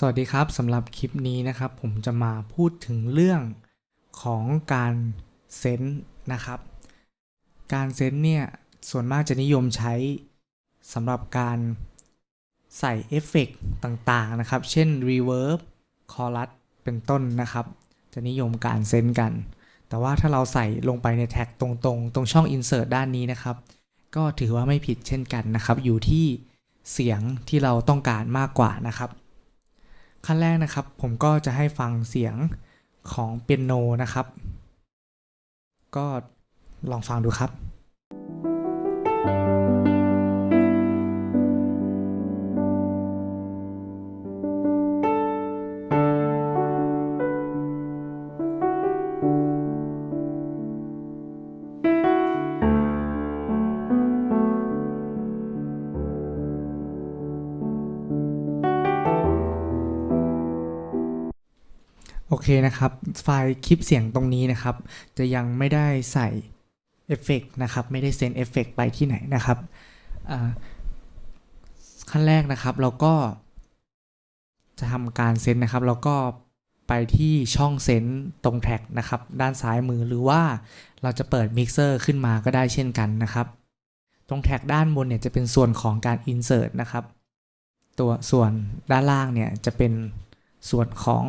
สวัสดีครับสำหรับคลิปนี้นะครับ ผมจะมาพูดถึงเรื่องของการเซนส์นะครับ การเซนส์เนี่ยส่วนมากจะนิยมใช้สำหรับการใส่เอฟเฟกต์ต่างๆนะครับ เช่น Reverb Chorus เป็นต้นนะครับ จะนิยมการเซนส์กัน แต่ว่าถ้าเราใส่ลงไปในแท็กตรงๆ ตรงช่อง Insert ด้านนี้นะครับ ก็ถือว่าไม่ผิดเช่นกันนะครับ อยู่ที่เสียงที่เราต้องการมากกว่านะครับ ขั้นแรกนะครับ ผมก็จะให้ฟังเสียงของเปียโนนะครับ ก็ลองฟังดูครับ โอเคนะครับ ไฟล์คลิปเสียงตรงนี้นะครับ จะยังไม่ได้ใส่เอฟเฟกต์นะครับ ไม่ได้เซนเอฟเฟกต์ไปที่ไหนนะครับขั้นแรกนะครับเราก็ จะทำการเซนนะครับเราก็ไปที่ช่องเซนตรงแท็กนะครับ ด้านซ้ายมือหรือว่าเราจะเปิดมิกเซอร์ขึ้นมาก็ได้เช่นกันนะครับ ตรงแท็กด้านบนเนี่ยจะเป็นส่วนของการ insert นะครับ ตัวส่วนด้านล่างเนี่ยจะเป็นส่วนของ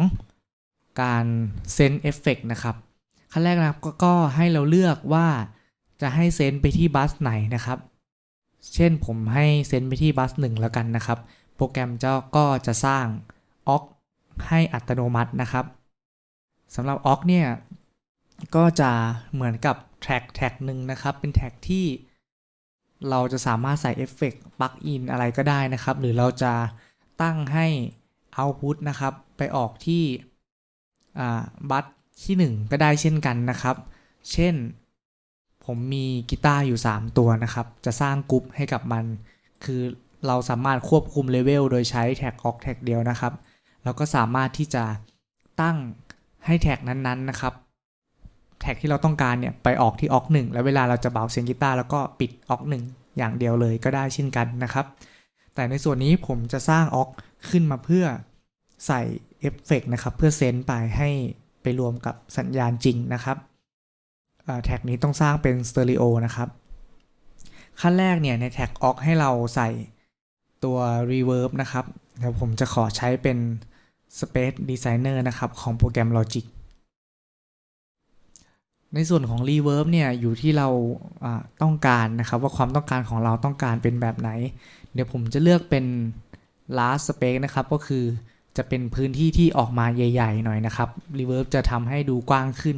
การเซนเอฟเฟกนะครับ ขั้นแรกนะครับกก็ให้เราเลือกว่าจะให้เซนไปที่บัสไหนนะครับ เช่นผมให้เซนไปที่บัสหนึ่งแล้วกันนะครับ โปรแกรมเจ้าก็จะสร้างออกให้อัตโนมัตินะครับสำหรับออกเนี่ย ก็จะเหมือนกับแท็กแท็กหนึ่งนะครับ เป็นแท็กที่เราจะสามารถใส่เอฟเฟกต์ปลั๊กอินอะไรก็ได้นะครับ หรือเราจะตั้งให้ Output นะครับ ไปออกที่ บัตที่ 1 ก็ได้เช่นกันนะครับ เช่น ผมมีกีตาร์อยู่ 3 ตัวนะครับ จะสร้างกรุ๊ปให้กับมัน คือเราสามารถควบคุมเลเวลโดยใช้แท็กออกแท็กเดียวนะครับเราก็สามารถที่จะตั้งให้แท็กนั้นๆนะครับ แท็กที่เราต้องการเนี่ยไปออกที่ออกหนึ่งแล้วเวลาเราจะเบาเสียงกีตาร์แล้วก็ปิดออกหนึ่งอย่างเดียวเลยก็ได้เช่นกันนะครับ แต่ในส่วนนี้ผมจะสร้างออกขึ้นมาเพื่อใส่ เอฟเฟกนะครับ เพื่อเซนไปให้ไปรวมกับสัญญาณจริงนะครับแท็กนี้ต้องสร้างเป็นสเตอริโอนะครับ ขั้นแรกเนี่ยในแท็กออกให้เราใส่ตัว Reverb นะครับ เดี๋ยวผมจะขอใช้เป็น Space Designer นะครับ ของโปรแกรม Logic ในส่วนของ Reverb เนี่ยอยู่ที่เราต้องการนะครับ ว่าความต้องการของเราต้องการเป็นแบบไหน เดี๋ยวผมจะเลือกเป็น Last Space นะครับ ก็คือ จะเป็นพื้นที่ที่ออกมาใหญ่ ๆ หน่อยนะครับ Reverb จะทำให้ดูกว้างขึ้น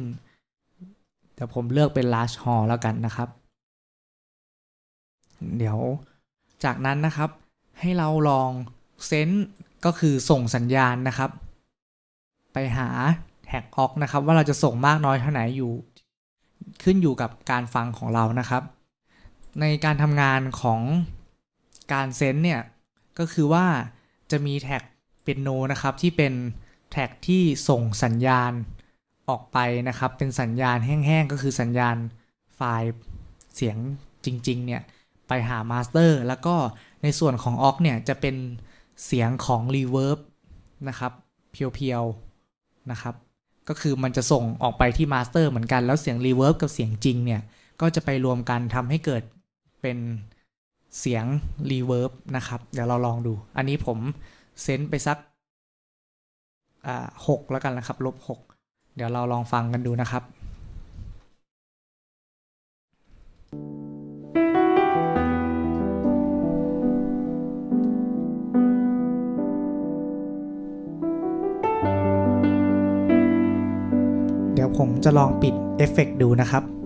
เดี๋ยวผมเลือกเป็น Large Hall แล้วกันนะครับ เดี๋ยวจากนั้นนะครับให้เราลองเซนส์ก็คือส่งสัญญาณนะครับ ไปหาแท็กออกนะครับ ว่าเราจะส่งมากน้อยเท่าไหร่อยู่ ขึ้นอยู่กับการฟังของเรานะครับ ในการทำงานของการเซนส์เนี่ย ก็คือว่าจะมีแท็ก ป็นโนนะครับที่เป็นแท็กที่ส่งสัญญาณออกไปนะครับ เป็นสัญญาณแห้งๆ ก็คือสัญญาณไฟล์เสียงจริงๆ เนี่ยไปหามาสเตอร์แล้วก็ในส่วนของออกเนี่ยจะเป็นเสียงของ Reverb นะครับเพียวๆนะครับ ก็คือมันจะส่งออกไปที่มาสเตอร์เหมือนกันแล้วเสียง Reverb กับเสียงจริงเนี่ยก็จะไปรวมกันทำให้เกิดเป็นเสียง Reverb นะครับ เดี๋ยวเราลองดู อันนี้ผม เซนไปสักหกแล้วกันนะครับ ลบหกเดี๋ยวเราลองฟังกันดูนะครับเดี๋ยวผมจะลองปิดเอฟเฟกดูนะครับ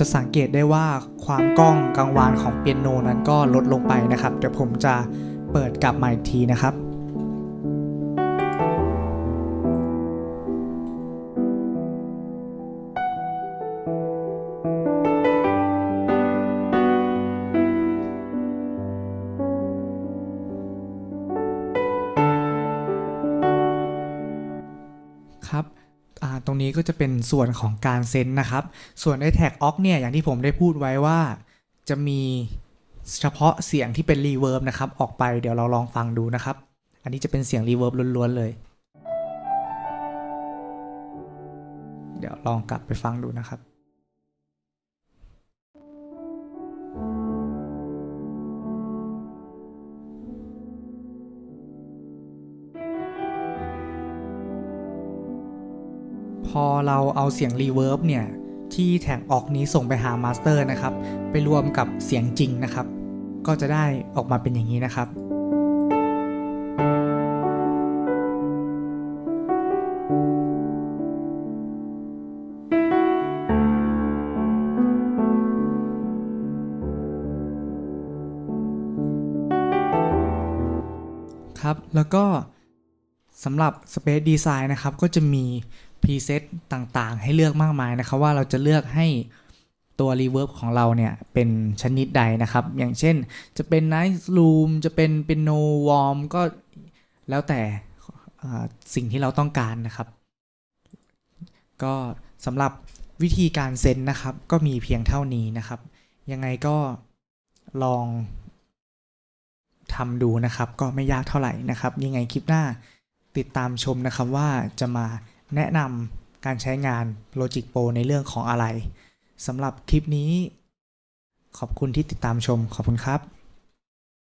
จะสังเกตได้ว่าความก้องกังวานของเปียโนนั้นก็ลดลงไปนะครับ เดี๋ยวผมจะเปิดกลับมาอีกทีนะครับครับ ตรงนี้ก็จะเป็นส่วนของการเซนนะครับ ส่วนในแท็กออกเนี่ยอย่างที่ผมได้พูดไว้ว่าจะมีเฉพาะเสียงที่เป็นรีเวิร์บนะครับ ออกไปเดี๋ยวเราลองฟังดูนะครับ อันนี้จะเป็นเสียงรีเวิร์บล้วนๆเลย เดี๋ยวลองกลับไปฟังดูนะครับ อเราเอาเสียงรีเวิร์บเนี่ย ที่แท็กออกนี้ส่งไปหามาสเตอร์นะครับ ไปรวมกับเสียงจริงนะครับ ก็จะได้ออกมาเป็นอย่างนี้นะครับครับแล้วก็สำหรับ Space Design นะครับ ก็จะมี preset ต่างๆ ให้เลือกมากมายนะครับว่าเราจะเลือกให้ตัว reverb ของเราเนี่ย เป็นชนิดใดนะครับ อย่างเช่นจะเป็น night room จะเป็น piano warm ก็แล้วแต่สิ่งที่เราต้องการนะครับ ก็สำหรับวิธีการเซนนะครับ ก็มีเพียงเท่านี้นะครับ ยังไงก็ลองทำดูนะครับ ก็ไม่ยากเท่าไหร่นะครับ ยังไงคลิปหน้าติดตามชมนะครับว่าจะมา แนะนำการใช้งาน Logic Pro ในเรื่องของอะไรสำหรับคลิปนี้ ขอบคุณที่ติดตามชมขอบคุณครับ